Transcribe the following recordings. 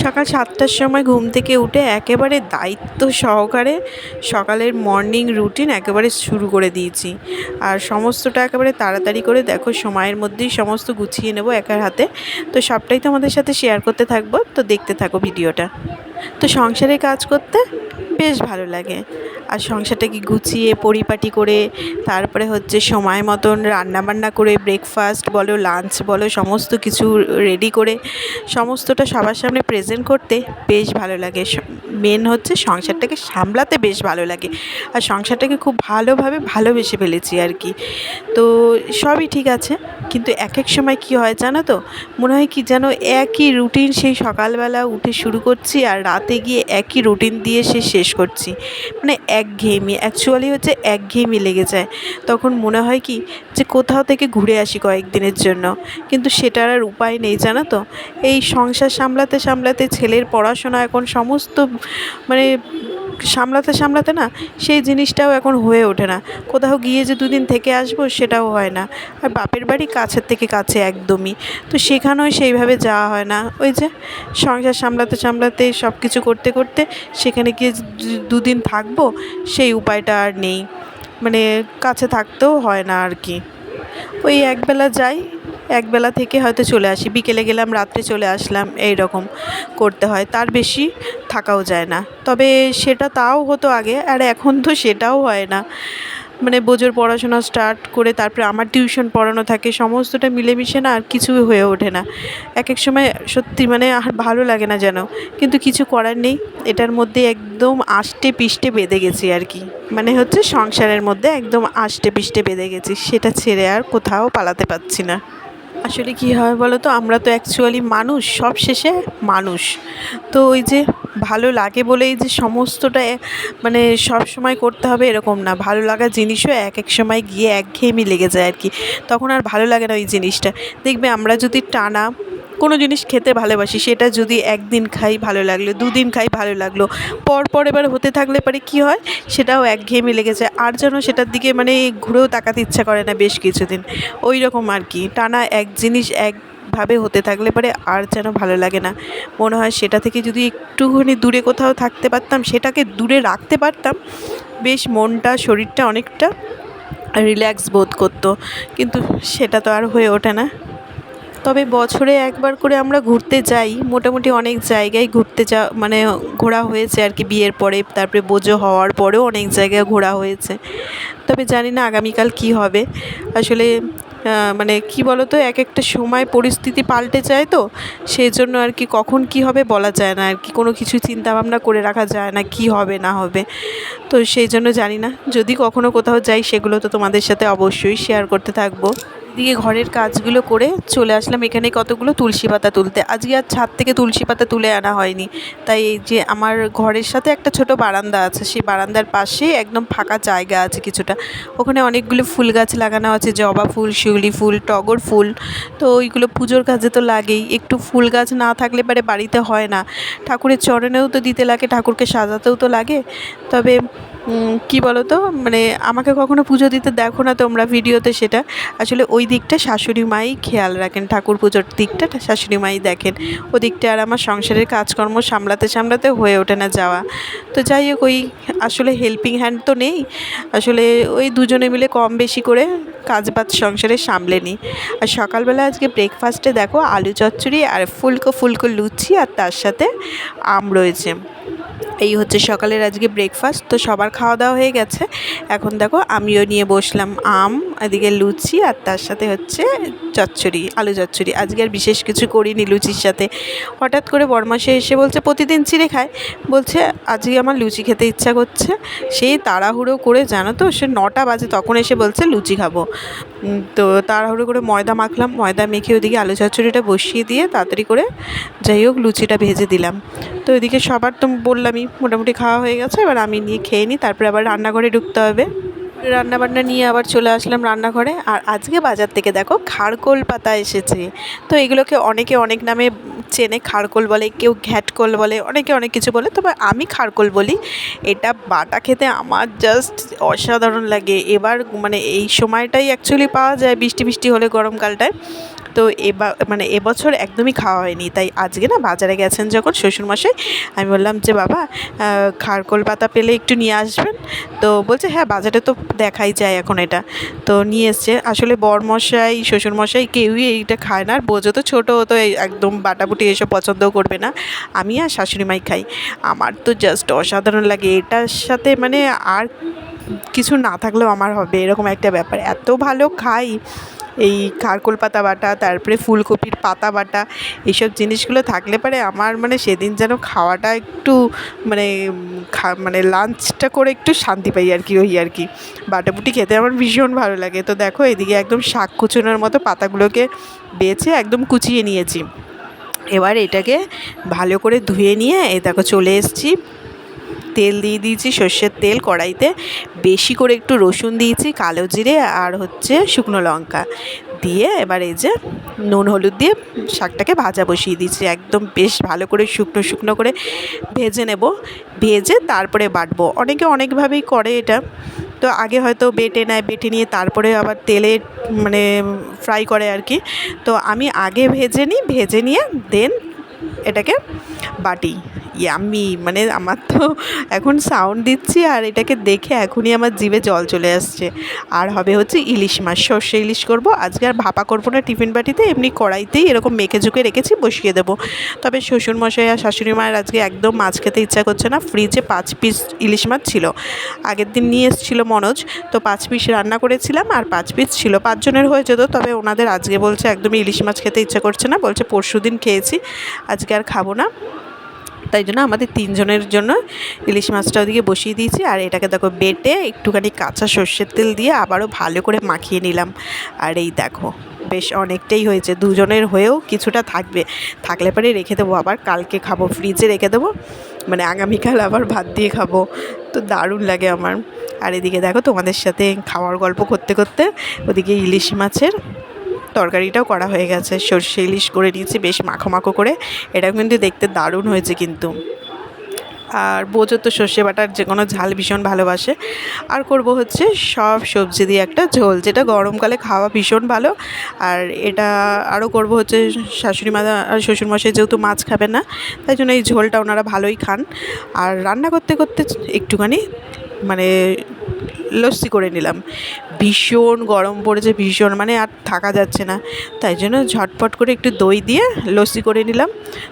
সকাল সাতটার সময় ঘুম থেকে উঠে একেবারে দায়িত্ব সহকারে সকালের মর্নিং রুটিন একেবারে শুরু করে দিয়েছি। আর সমস্তটা একেবারে তাড়াতাড়ি করে দেখো, সময়ের মধ্যেই সমস্ত গুছিয়ে নেব একার হাতে। তো সবটাই তো আমাদের সাথে শেয়ার করতে থাকব, তো দেখতে থাকো ভিডিওটা তো সংসারে কাজ করতে বেশ ভালো লাগে। আর সংসারটাকে গুছিয়ে, পরিপাটি করে, তারপরে হচ্ছে সময় মতন রান্নাবান্না করে ব্রেকফাস্ট বলো লাঞ্চ বলো, সমস্ত কিছু রেডি করে, সমস্তটা সবার সামনে প্রেজেন্ট করতে বেশ ভালো লাগে। মেন হচ্ছে সংসারটাকে সামলাতে বেশ ভালো লাগে। আর সংসারটাকে খুব ভালোভাবে ভালোবেসে ফেলেছি আর কি। তো সবই ঠিক আছে, কিন্তু এক এক সময় কি হয় জানো তো? মনে হয় কি যেন একই রুটিন সেই সকালবেলা উঠে শুরু করছি আর রাতে গিয়ে একই রুটিন দিয়ে সে শেষ করছি। মানে একঘেয়েমি অ্যাকচুয়ালি হচ্ছে একঘেয়েমি লেগে যায়। তখন মনে হয় কি যে কোথাও থেকে ঘুরে আসি কয়েকদিনের জন্য। কিন্তু সেটার আর উপায় নেই, জানো তো? এই সংসার সামলাতে সামলাতে ছেলের পড়াশোনা এখন সমস্ত মানে সামলাতে সামলাতে না সেই জিনিসটাও এখন হয়ে ওঠে না। কোথাও গিয়ে যে দুদিন থেকে আসব সেটাও হয় না। আর বাপের বাড়ি কাছের থেকে কাছে একদমই। তো সেখানেও সেইভাবে যাওয়া হয় না। ওই যে সংসার সামলাতে সামলাতে সব কিছু করতে করতে সেখানে গিয়ে দুদিন থাকব সেই উপায়টা আর নেই। মানে কাছে থাকতেও হয় না আর কি। ওই একবেলা যাই একবেলা থেকে হয়তো চলে আসি। বিকেলে গেলাম, রাত্রে চলে আসলাম এই রকম করতে হয়। তার বেশি থাকাও যায় না। তবে সেটা তাও হতো আগে, আর এখন তো সেটাও হয় না। মানে বোঝোর পড়াশোনা স্টার্ট করে তারপরে আমার টিউশন পড়ানো থাকে, সমস্তটা মিলেমিশে না আর কিছুই হয়ে ওঠে না। এক এক সময় সত্যি মানে আর ভালো লাগে না যেন। কিন্তু কিছু করার নেই, এটার মধ্যে একদম আষ্টে পিষ্টে বেঁধে গেছি আর কি। মানে হচ্ছে সংসারের মধ্যে একদম আষ্টে পিষ্টে বেঁধে গেছি, সেটা ছেড়ে আর কোথাও পালাতে পারছি না। আসলে কি হয় বলো তো আমরা তো অ্যাকচুয়ালি মানুষ সব শেষে মানুষ। তো ওই যে ভালো লাগে বলেই যে সমস্তটা মানে সব সময় করতে হবে এরকম না। ভালো লাগা জিনিসও এক এক সময় গিয়ে একঘেয়েমি লেগে যায় আর কি। তখন আর ভালো লাগে না ওই জিনিসটা। দেখবে আমরা যদি টানা কোনো জিনিস খেতে ভালোবাসি, সেটা যদি একদিন খাই ভালো লাগল, দুদিন খাই ভালো লাগল পর পর এবার হতে থাকলে পরে কী হয়? সেটাও একঘেয়েমি লেগে যায়। আর যেন সেটার দিকে মানে ঘুরেও তাকাতে ইচ্ছা করে না বেশ কিছুদিন। ওই রকম আর কি। টানা এক জিনিস এক ভাবে হতে থাকলে পরে আর যেন ভালো লাগে না। মনে হয় সেটা থেকে যদি একটুখানি দূরে কোথাও থাকতে পারতাম, সেটাকে দূরে রাখতে পারতাম, বেশ মনটা, শরীরটা অনেকটা রিল্যাক্স বোধ করতো। কিন্তু সেটা তো আর হয়ে ওঠে না। তবে বছরে একবার করে আমরা ঘুরতে যাই। মোটামুটি অনেক জায়গায় ঘুরতে যা মানে ঘোরা হয়েছে আর কি বিয়ের পরে। তারপরে বোঝো হওয়ার পরেও অনেক জায়গায় ঘোরা হয়েছে। তবে জানি না আগামীকাল কী হবে। আসলে মানে কি বলো তো এক একটা সময় পরিস্থিতি পাল্টে যায় তো। সেই জন্য আর কি কখন কী হবে বলা যায় না। আর কি কোনো কিছু চিন্তাভাবনা করে রাখা যায় না কী হবে, না হবে। তো সেই জন্য জানি না। যদি কখনও কোথাও যাই, সেগুলো তো তোমাদের সাথে অবশ্যই শেয়ার করতে থাকব। এদিকে ঘরের কাজগুলো করে চলে আসলাম। এখানে কতগুলো তুলসী পাতা তুলতে। আজকে আর ছাদ থেকে তুলসী পাতা তুলে আনা হয়নি। তাই এই যে আমার ঘরের সাথে একটা ছোট বারান্দা আছে। সেই বারান্দার পাশে একদম ফাঁকা জায়গা আছে কিছুটা। ওখানে অনেকগুলো ফুল গাছ লাগানো আছে। জবা ফুল, শিউলি ফুল, টগর ফুল। তো ওইগুলো পুজোর কাজে তো লাগেই। একটু ফুল গাছ না থাকলে পারে বাড়িতে হয় না। ঠাকুরের চরণেও তো দিতে লাগে, ঠাকুরকে সাজাতেও তো লাগে। তবে কী বলো তো মানে আমাকে কখনো পুজো দিতে দেখো না তোমরা ভিডিওতে সেটা। আসলে ওই দিকটা শাশুড়ি মাই খেয়াল রাখেন, ঠাকুর পুজোর দিকটা শাশুড়ি মাই দেখেন। ওদিকটা আর আমার সংসারের কাজকর্ম সামলাতে সামলাতে হয়ে ওঠে না যাওয়া। তো যাই হোক, ওই আসলে হেল্পিং হ্যান্ড তো নেই। আসলে ওই দুজনে মিলে কম বেশি করে কাজ বাজ সংসারে সামলে নিই। আর সকালবেলা আজকে ব্রেকফাস্টে দেখো আলু চচ্চড়ি আর ফুলকো ফুলকো লুচি আর তার সাথে আম রয়েছে। এই হচ্ছে সকালের আজকে ব্রেকফাস্ট তো সবার খাওয়া দাওয়া হয়ে গেছে। এখন দেখো আমিও নিয়ে বসলাম আম এদিকে লুচি আর তার সাথে হচ্ছে চচ্চড়ি, আলু চচ্চড়ি। আজকে আর বিশেষ কিছু করিনি লুচির সাথে। হঠাৎ করে বরমাসে এসে বলছে, প্রতিদিন চিড়ে খায়? বলছে, আজকে আমার লুচি খেতে ইচ্ছা করছে। সেই তাড়াহুড়ো করে, জানো তো, সে নটা বাজে তখন এসে বলছে, লুচি খাব। তো তাড়াহুড়ো করে ময়দা মাখলাম, ময়দা মেখে ওদিকে আলু চচ্চড়িটা বসিয়ে দিয়ে তাড়াতাড়ি করে যাই হোক লুচিটা ভেজে দিলাম। তো এদিকে সবার তো বললামই, মোটামুটি খাওয়া হয়ে গেছে, এবার আমি নিয়ে খেয়ে নিই, তারপরে আবার রান্নাঘরে ঢুকতে হবে। রান্নাবান্না নিয়ে আবার চলে আসলাম রান্নাঘরে। আর আজকে বাজার থেকে দেখো খারকোল পাতা এসেছে। তো এগুলোকে অনেকে অনেক নামে চেনে, খারকোল বলে, কেউ ঘ্যাটকোল বলে, অনেকে অনেক কিছু বলে। তবে আমি খারকোল বলি। এটা বাটা খেতে আমার জাস্ট অসাধারণ লাগে। এবার মানে এই সময়টাই অ্যাকচুয়ালি পাওয়া যায় বৃষ্টি বৃষ্টি হলে গরমকালটায় তো এবার মানে এবছর একদমই খাওয়া হয়নি। তাই আজকে না বাজারে গেছেন যখন শ্বশুরমশাই, আমি বললাম যে, বাবা খারকোল পাতা পেলে একটু নিয়ে আসবেন? তো বলছে হ্যাঁ বাজারে তো দেখাই যায় এখন এটা। তো নিয়ে এসছে। আসলে বরমশাই, শ্বশুরমশাই কেউই এইটা খায় না। আর বোঝো তো ছোটো তো একদম বাটাবুটি এসব পছন্দও করবে না। আমি আর শাশুড়ি মাই খাই। আমার তো জাস্ট অসাধারণ লাগে। এটার সাথে মানে আর কিছু না থাকলেও আমার হবে। এরকম একটা ব্যাপার। এত ভালো খাই। এই খারকোল পাতা বাটা, তারপরে ফুলকপির পাতা বাটা এইসব জিনিসগুলো থাকলে পরে আমার মানে সেদিন যেন খাওয়াটা একটু মানে মানে লাঞ্চটা করে একটু শান্তি পাই আর কি ওই আর কি। বাটাবুটি খেতে আমার ভীষণ ভালো লাগে। তো দেখো এদিকে একদম শাক কুচোনোর মতো পাতাগুলোকে বেছে একদম কুচিয়ে নিয়েছি। এবার এটাকে ভালো করে ধুয়ে নিয়ে এই দেখো চলে এসেছি। তেল দিয়ে দিয়েছি, সর্ষের তেল কড়াইতে। বেশি করে একটু রসুন দিয়েছি, কালো জিরে আর হচ্ছে শুকনো লঙ্কা। দিয়ে এবার এই যে নুন, হলুদ দিয়ে শাকটাকে ভাজা বসিয়ে দিয়েছি। একদম বেশ ভালো করে শুকনো শুকনো করে ভেজে নেব। ভেজে তারপরে বাটবো। অনেকে অনেকভাবেই করে এটা। তো আগে হয়তো বেটে নেয়, বেটে নিয়ে তারপরে আবার তেলে মানে ফ্রাই করে আর কি। তো আমি আগে ভেজে নিই, ভেজে নিয়ে দেন এটাকে বাটি। ইয়াম্মি মানে আমার তো এখন সাউন্ড দিচ্ছি আর এটাকে দেখে এখনই আমার জিভে জল চলে আসছে। আর হবে হচ্ছে ইলিশ মাছ, সর্ষে ইলিশ করব। আজকে আর ভাপা করব না, টিফিন বাটিতে, এমনি কড়াইতেই এরকম মেখে ঝুঁকে রেখেছি, বসিয়ে দেবো। তবে শ্বশুরমশাই আর শাশুড়ি মায়ের আজকে একদম মাছ খেতে ইচ্ছা করছে না ফ্রিজে পাঁচ পিস ইলিশ মাছ ছিল। আগের দিন নিয়ে এসেছিল মনোজ, তো পাঁচ পিস রান্না করেছিলাম আর পাঁচ পিস ছিল। পাঁচজনের হয়ে যেত তবে ওনাদের আজকে বলছে একদমই ইলিশ মাছ খেতে ইচ্ছা করছে না, বলছে পরশু দিন খেয়েছি, আজকে আর খাব না। তাই জন্য আমাদের তিনজনের জন্য ইলিশ মাছটা ওদিকে বসিয়ে দিয়েছি। আর এটাকে দেখো বেটে একটুখানি কাঁচা সর্ষের তেল দিয়ে আবারও ভালো করে মাখিয়ে নিলাম। আর এই দেখো, বেশ অনেকটাই হয়েছে। দুজনের হয়েও কিছুটা থাকবে। থাকলে পরে রেখে দেবো, আবার কালকে খাব, ফ্রিজে রেখে দেবো। মানে আগামীকাল আবার ভাত দিয়ে খাব। তো দারুণ লাগে আমার। আর এদিকে দেখো তোমাদের সাথে খাওয়ার গল্প করতে করতে ওদিকে ইলিশ মাছের তরকারিটাও করা হয়ে গেছে। সর্ষে ইলিশ করে নিয়েছি, বেশ মাখো মাখো করে। এটা কিন্তু দেখতে দারুণ হয়েছে কিন্তু। আর বোঝো তো সর্ষে বাটার যে কোনো ঝাল ভীষণ ভালোবাসে। আর করব হচ্ছে সব সবজি দিয়ে একটা ঝোল, যেটা গরমকালে খাওয়া ভীষণ ভালো। আর এটা আরও করব হচ্ছে শাশুড়ি মা আর শ্বশুরমশাই যেহেতু মাছ খাবে না, তাই জন্য এই ঝোলটা ওনারা ভালোই খান। আর রান্না করতে করতে একটুখানি মানে লস্যি করে নিলাম। ভীষণ গরম পড়েছে, ভীষণ মানে আর থাকা যাচ্ছে না। তাই জন্য ঝটপট করে একটু দই দিয়ে লস্যি করে নিলাম।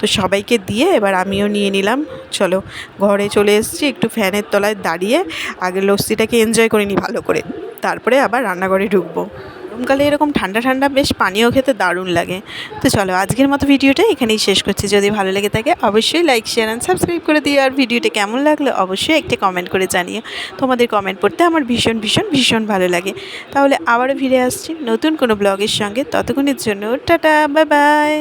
তো সবাইকে দিয়ে এবার আমিও নিয়ে নিলাম। চলো, ঘরে চলে এসেছি একটু ফ্যানের তলায় দাঁড়িয়ে আগে লস্যিটাকে এনজয় করে নিই ভালো করে। তারপরে আবার রান্নাঘরে ঢুকবো। গরমকালে এরকম ঠান্ডা ঠান্ডা বেশ পানীয় খেতে দারুণ লাগে। তো চলো আজকের মতো ভিডিওটা এখানেই শেষ করছি। যদি ভালো লেগে থাকে অবশ্যই লাইক শেয়ার অ্যান্ড সাবস্ক্রাইব করে দিও। আর ভিডিওটা কেমন লাগল অবশ্যই একটি কমেন্ট করে জানিও। তোমাদের কমেন্ট পড়তে আমার ভীষণ ভীষণ ভীষণ ভালো লাগে। তাহলে আবারও ফিরে আসছি নতুন কোনো ব্লগের সঙ্গে। ততক্ষণের জন্য টাটা বাই বাই